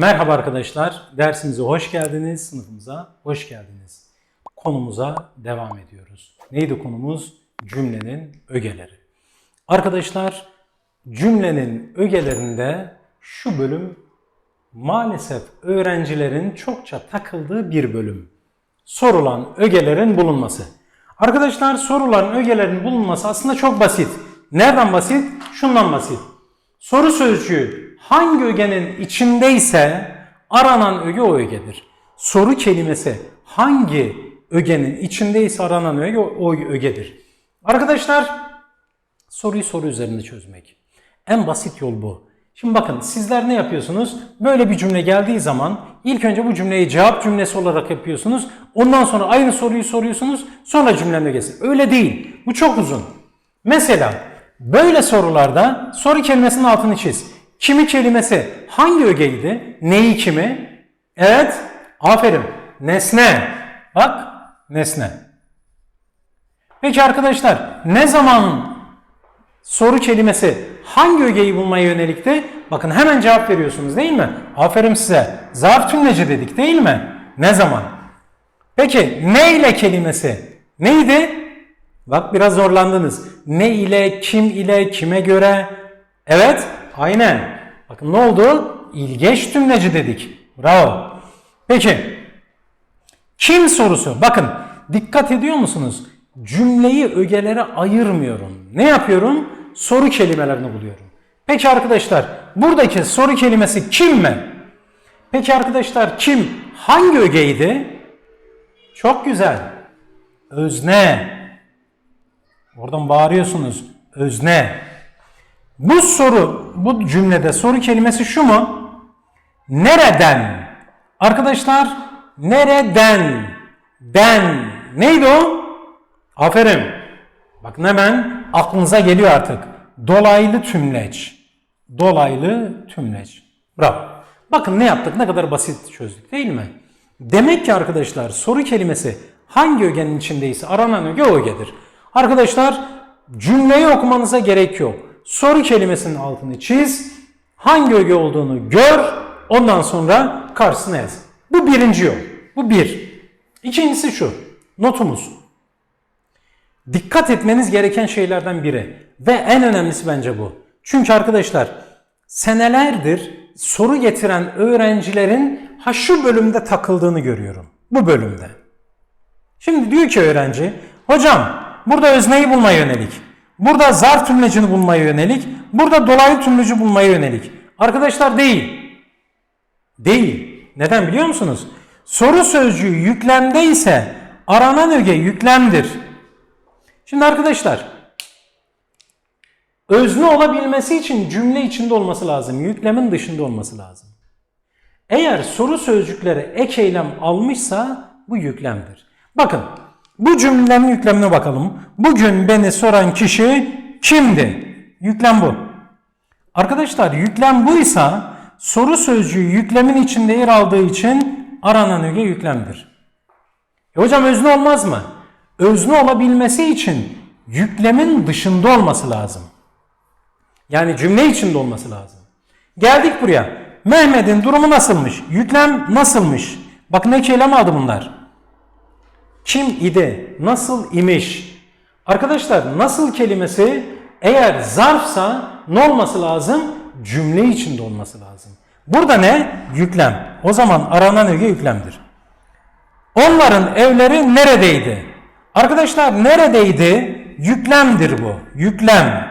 Merhaba arkadaşlar, dersimize hoş geldiniz, sınıfımıza hoş geldiniz. Konumuza devam ediyoruz. Neydi konumuz? Cümlenin ögeleri. Arkadaşlar, cümlenin ögelerinde şu bölüm maalesef öğrencilerin çokça takıldığı bir bölüm. Sorulan ögelerin bulunması. Arkadaşlar sorulan ögelerin bulunması aslında çok basit. Nereden basit? Şundan basit. Soru sözcüğü hangi ögenin içindeyse aranan öge o ögedir. Soru kelimesi hangi ögenin içindeyse aranan öge o ögedir. Arkadaşlar soruyu soru üzerinde çözmek. En basit yol bu. Şimdi bakın sizler ne yapıyorsunuz? Böyle bir cümle geldiği zaman ilk önce bu cümleyi cevap cümlesi olarak yapıyorsunuz. Ondan sonra aynı soruyu soruyorsunuz. Sonra cümlenin ögesi. Öyle değil. Bu çok uzun. Mesela böyle sorularda soru kelimesinin altını çiz. Kimi kelimesi hangi ögeydi? Neyi kimi? Evet. Aferin. Nesne. Bak. Nesne. Peki arkadaşlar ne zaman soru kelimesi hangi ögeyi bulmaya yönelikti? Bakın hemen cevap veriyorsunuz değil mi? Aferin size. Zarf tümleci dedik değil mi? Ne zaman? Peki ne ile kelimesi neydi? Bak biraz zorlandınız. Ne ile, kim ile, kime göre? Evet, aynen. Bakın ne oldu? İlgeç tümleci dedik. Bravo. Peki, kim sorusu? Bakın dikkat ediyor musunuz? Cümleyi ögelere ayırmıyorum. Ne yapıyorum? Soru kelimelerini buluyorum. Peki arkadaşlar, buradaki soru kelimesi kim mi? Peki arkadaşlar kim? Hangi ögeydi? Çok güzel. Özne. Oradan bağırıyorsunuz. Özne. Bu soru, bu cümlede soru kelimesi şu mu? Nereden? Arkadaşlar, nereden? Den. Neydi o? Aferin. Bakın hemen aklınıza geliyor artık. Dolaylı tümleç. Dolaylı tümleç. Bravo. Bakın ne yaptık? Ne kadar basit çözdük değil mi? Demek ki arkadaşlar soru kelimesi hangi ögenin içindeyse aranan öge o ögedir. Arkadaşlar cümleyi okumanıza gerek yok. Soru kelimesinin altını çiz. Hangi öge olduğunu gör. Ondan sonra karşısına yaz. Bu birinci yol. Bu bir. İkincisi şu. Notumuz. Dikkat etmeniz gereken şeylerden biri. Ve en önemlisi bence bu. Çünkü arkadaşlar senelerdir soru getiren öğrencilerin ha şu bölümde takıldığını görüyorum. Bu bölümde. Şimdi diyor ki öğrenci, hocam burada özneyi bulmaya yönelik, burada zarf tümlecini bulmaya yönelik, burada dolaylı tümleci bulmaya yönelik. Arkadaşlar değil. Değil. Neden biliyor musunuz? Soru sözcüğü yüklemde ise aranan öge yüklemdir. Şimdi arkadaşlar özne olabilmesi için cümle içinde olması lazım. Yüklemin dışında olması lazım. Eğer soru sözcükleri ek eylem almışsa bu yüklemdir. Bakın bu cümlenin yüklemine bakalım. Bugün beni soran kişi kimdi? Yüklem bu. Arkadaşlar yüklem buysa soru sözcüğü yüklemin içinde yer aldığı için aranan öge yüklemdir. E hocam özne olmaz mı? Özne olabilmesi için yüklemin dışında olması lazım. Yani cümle içinde olması lazım. Geldik buraya. Mehmet'in durumu nasılmış? Yüklem nasılmış? Bak ne kelam aldı bunlar. Kim idi? Nasıl imiş? Arkadaşlar nasıl kelimesi eğer zarfsa ne olması lazım? Cümle içinde olması lazım. Burada ne? Yüklem. O zaman aranan öge yüklemdir. Onların evleri neredeydi? Arkadaşlar neredeydi? Yüklemdir bu. Yüklem.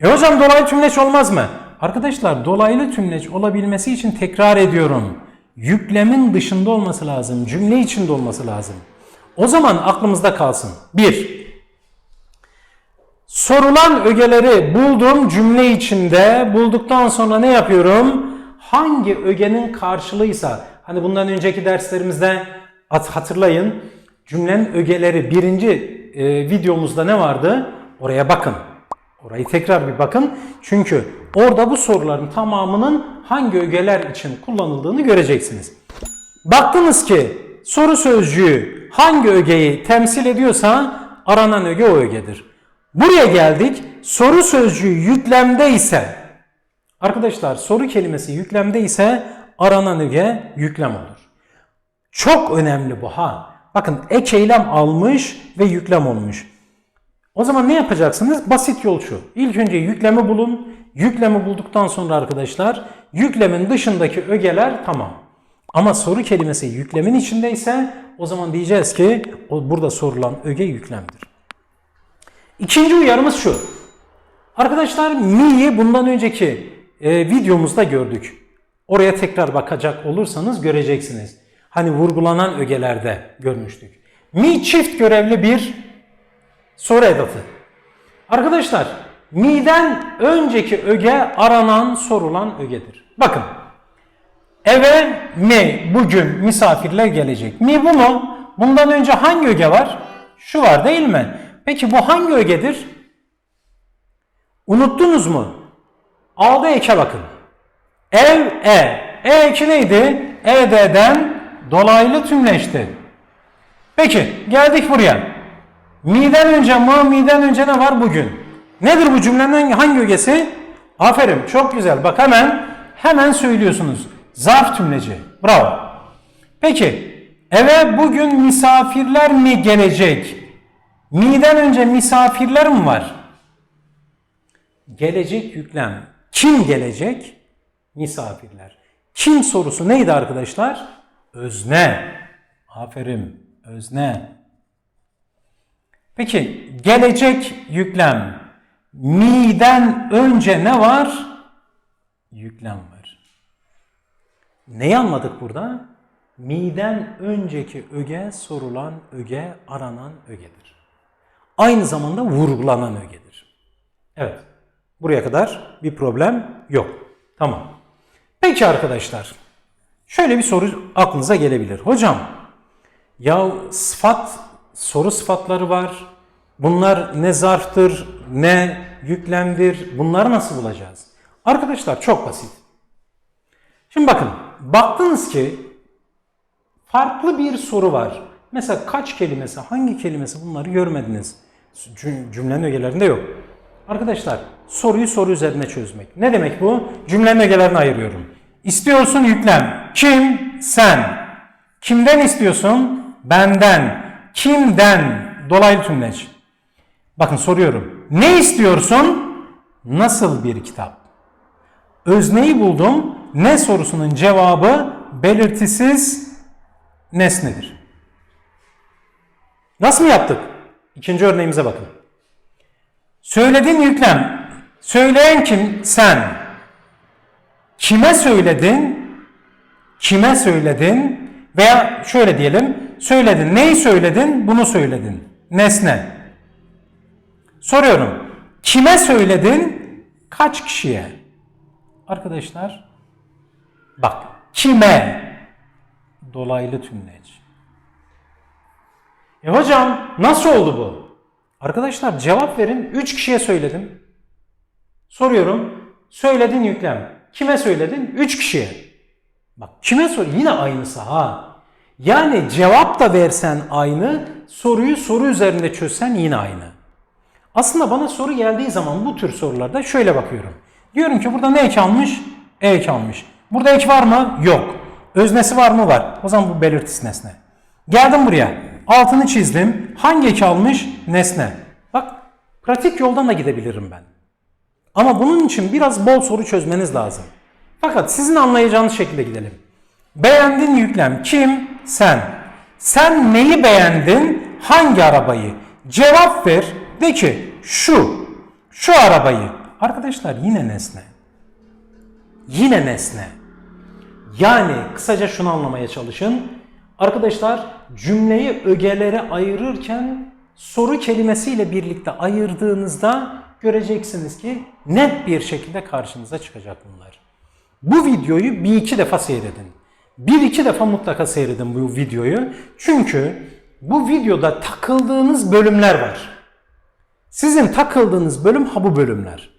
E hocam dolaylı tümleç olmaz mı? Arkadaşlar dolaylı tümleç olabilmesi için tekrar ediyorum. Yüklemin dışında olması lazım. Cümle içinde olması lazım. O zaman aklımızda kalsın. 1. Sorulan ögeleri buldum cümle içinde. Bulduktan sonra ne yapıyorum? Hangi ögenin karşılığıysa hani bundan önceki derslerimizde hatırlayın cümlenin ögeleri birinci e, videomuzda ne vardı? Oraya bakın. Orayı tekrar bir bakın. Çünkü orada bu soruların tamamının hangi ögeler için kullanıldığını göreceksiniz. Baktınız ki soru sözcüğü hangi ögeyi temsil ediyorsa aranan öge o ögedir. Buraya geldik. Soru sözcüğü yüklemde ise Arkadaşlar soru kelimesi yüklemde ise aranan öge yüklem olur. Çok önemli bu ha. Bakın ek eylem almış ve yüklem olmuş. O zaman ne yapacaksınız? Basit yol şu. İlk önce yüklemi bulun. Yüklemi bulduktan sonra arkadaşlar yüklemin dışındaki ögeler tamam. Ama soru kelimesi yüklemin içindeyse o zaman diyeceğiz ki o burada sorulan öge yüklemdir. İkinci uyarımız şu. Arkadaşlar mi'yi bundan önceki e, videomuzda gördük. Oraya tekrar bakacak olursanız göreceksiniz. Hani vurgulanan ögelerde görmüştük. Mi çift görevli bir soru edatı. Arkadaşlar mi'den önceki öge aranan sorulan ögedir. Bakın eve mi bugün misafirler gelecek. Mi bu mu? Bundan önce hangi öge var? Şu var değil mi? Peki bu hangi ögedir? Unuttunuz mu? A'da eke bakın. Ev e. E eki neydi? ED'den dolaylı tümleşti. Peki geldik buraya. Mi'den önce ma, mi'den önce ne var bugün? Nedir bu cümlenin hangi ögesi? Aferin çok güzel. Bak hemen hemen söylüyorsunuz. Zarf tümleci. Bravo. Peki eve bugün misafirler mi gelecek? Mi'den önce misafirler mi var? Gelecek yüklem. Kim gelecek? Misafirler. Kim sorusu neydi arkadaşlar? Özne. Aferin. Özne. Peki gelecek yüklem. Mi'den önce ne var? Yüklem var. Neyi anladık burada? Mi'den önceki öge sorulan öge, aranan ögedir. Aynı zamanda vurgulanan ögedir. Evet. Buraya kadar bir problem yok. Tamam. Peki arkadaşlar. Şöyle bir soru aklınıza gelebilir. Hocam ya sıfat soru sıfatları var. Bunlar ne zarftır, ne yüklemdir. Bunları nasıl bulacağız? Arkadaşlar çok basit. Şimdi bakın. Baktınız ki farklı bir soru var. Mesela kaç kelimesi, hangi kelimesi bunları görmediniz. Cüm- Cümlenin ögelerinde yok. Arkadaşlar soruyu soru üzerine çözmek. Ne demek bu? Cümlenin ögelerini ayırıyorum. İstiyorsun yüklem. Kim? Sen. Kimden istiyorsun? Benden. Kimden? Dolaylı tümleç. Bakın soruyorum. Ne istiyorsun? Nasıl bir kitap? Özneyi buldum. Ne sorusunun cevabı belirtisiz nesnedir. Nasıl yaptık? İkinci örneğimize bakın. Söyledin yüklem. Söyleyen kim? Sen. Kime söyledin? Kime söyledin? Veya şöyle diyelim. Söyledin. Neyi söyledin? Bunu söyledin. Nesne. Soruyorum. Kime söyledin? Kaç kişiye? Arkadaşlar bak kime? Dolaylı tümleç. E hocam nasıl oldu bu? Arkadaşlar cevap verin. 3 kişiye söyledim. Soruyorum. Söyledin yüklem. Kime söyledin? 3 kişiye. Bak kime sor? Yine aynısı ha. Yani cevap da versen aynı, soruyu soru üzerinde çözsen yine aynı. Aslında bana soru geldiği zaman bu tür sorularda şöyle bakıyorum. Diyorum ki burada ne ek almış? E ek almış. Burada ek var mı? Yok. Öznesi var mı? Var. O zaman bu belirtisi nesne. Geldim buraya. Altını çizdim. Hangi eki almış? Nesne. Bak pratik yoldan da gidebilirim ben. Ama bunun için biraz bol soru çözmeniz lazım. Fakat sizin anlayacağınız şekilde gidelim. Beğendin yüklem. Kim? Sen. Sen neyi beğendin? Hangi arabayı? Cevap ver. De ki şu. Şu arabayı. Arkadaşlar yine nesne. Yine nesne. Yani kısaca şunu anlamaya çalışın. Arkadaşlar cümleyi ögelere ayırırken soru kelimesiyle birlikte ayırdığınızda göreceksiniz ki net bir şekilde karşınıza çıkacak bunlar. Bu videoyu bir iki defa seyredin. Bir iki defa mutlaka seyredin bu videoyu. Çünkü bu videoda takıldığınız bölümler var. Sizin takıldığınız bölüm ha bu bölümler.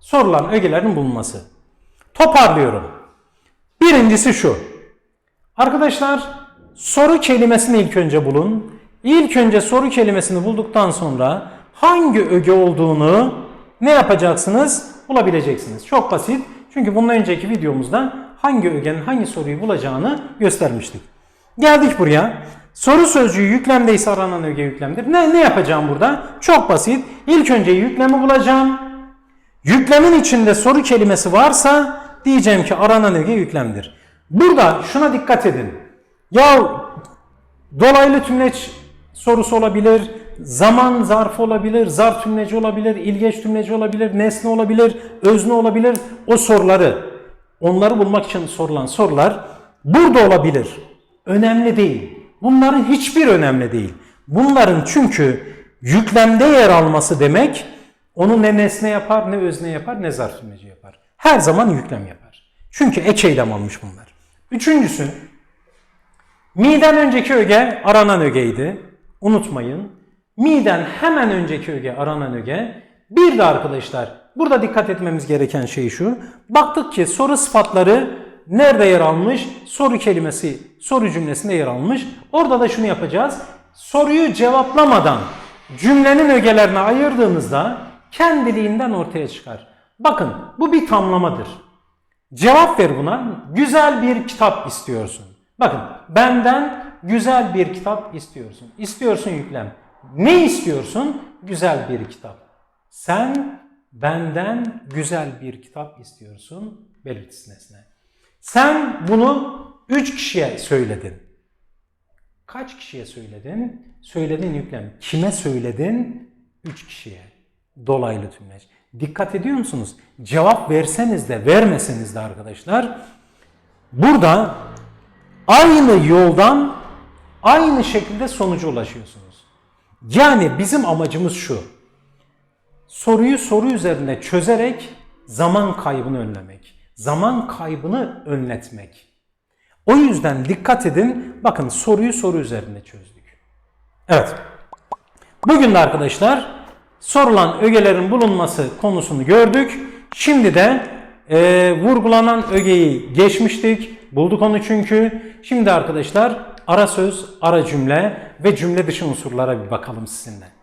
Sorulan ögelerin bulunması. Toparlıyorum. Birincisi şu. Arkadaşlar soru kelimesini ilk önce bulun. İlk önce soru kelimesini bulduktan sonra hangi öge olduğunu ne yapacaksınız? bulabileceksiniz. Çok basit. Çünkü bundan önceki videomuzda hangi ögenin hangi soruyu bulacağını göstermiştik. Geldik buraya. Soru sözcüğü yüklemdeyse aranan öge yüklemdir. Ne, ne yapacağım burada? Çok basit. İlk önce yüklemi bulacağım. Yüklemin içinde soru kelimesi varsa diyeceğim ki aranan öge yüklemdir. Burada şuna dikkat edin. Ya dolaylı tümleç sorusu olabilir, zaman zarfı olabilir, zarf tümleci olabilir, ilgeç tümleci olabilir, nesne olabilir, özne olabilir. O soruları, onları bulmak için sorulan sorular burada olabilir. Önemli değil. Bunların hiçbir önemli değil. Bunların çünkü yüklemde yer alması demek onu ne nesne yapar, ne özne yapar, ne zarf yapar. Her zaman yüklem yapar. Çünkü ek eylem almış bunlar. Üçüncüsü, Mi'den önceki öge aranan ögeydi. Unutmayın. Mi'den hemen önceki öge aranan öge. Bir de arkadaşlar burada dikkat etmemiz gereken şey şu. Baktık ki soru sıfatları nerede yer almış? Soru kelimesi soru cümlesinde yer almış. Orada da şunu yapacağız. Soruyu cevaplamadan cümlenin ögelerine ayırdığımızda kendiliğinden ortaya çıkar. Bakın bu bir tamlamadır. Cevap ver buna. Güzel bir kitap istiyorsun. Bakın benden güzel bir kitap istiyorsun. İstiyorsun yüklem. Ne istiyorsun? Güzel bir kitap. Sen benden güzel bir kitap istiyorsun. Belirtisi nesne. Sen bunu üç kişiye söyledin. Kaç kişiye söyledin? Söyledin yüklem. Kime söyledin? Üç kişiye. Dolaylı tümleç. Dikkat ediyor musunuz? Cevap verseniz de vermeseniz de arkadaşlar burada aynı yoldan aynı şekilde sonuca ulaşıyorsunuz. Yani bizim amacımız şu. Soruyu soru üzerinde çözerek zaman kaybını önlemek. Zaman kaybını önletmek. O yüzden dikkat edin. Bakın soruyu soru üzerinde çözdük. Evet. Bugün de arkadaşlar sorulan ögelerin bulunması konusunu gördük. Şimdi de e, vurgulanan ögeyi geçmiştik. Bulduk onu çünkü. Şimdi arkadaşlar ara söz, ara cümle ve cümle dışı unsurlara bir bakalım sizinle.